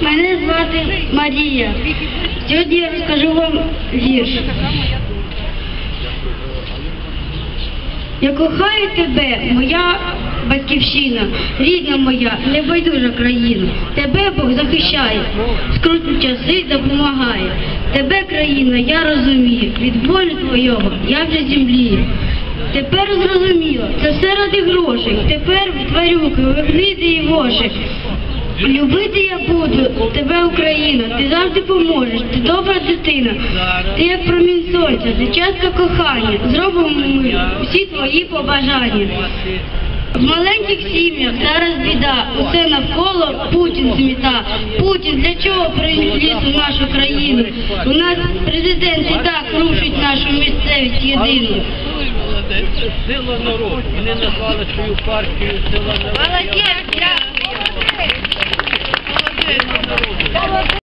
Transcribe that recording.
Мене звати Марія. Сьогодні я розкажу вам вірш. Я кохаю тебе, моя батьківщина, рідна моя, небайдужа країна. Тебе Бог захищає, в скрутні часи допомагає. Тебе, країна, я розумію, від болю твого я вже землію. Тепер зрозуміло, це все ради грошей. Тепер тварюки, вигниди і воші. Любити я буду тебе, Україна, ти завжди поможеш, ти добра дитина, ти як промінь сонця, ти частка кохання, зробимо ми всі твої побажання. В маленьких сім'ях зараз біда, усе навколо Путін зміта. Путін для чого приніс у нашу країну? У нас президент і так рушить нашу місцевість єдину. Молодець, сила народу. Вони назвали свою партію сила народу. Молодець, дякую.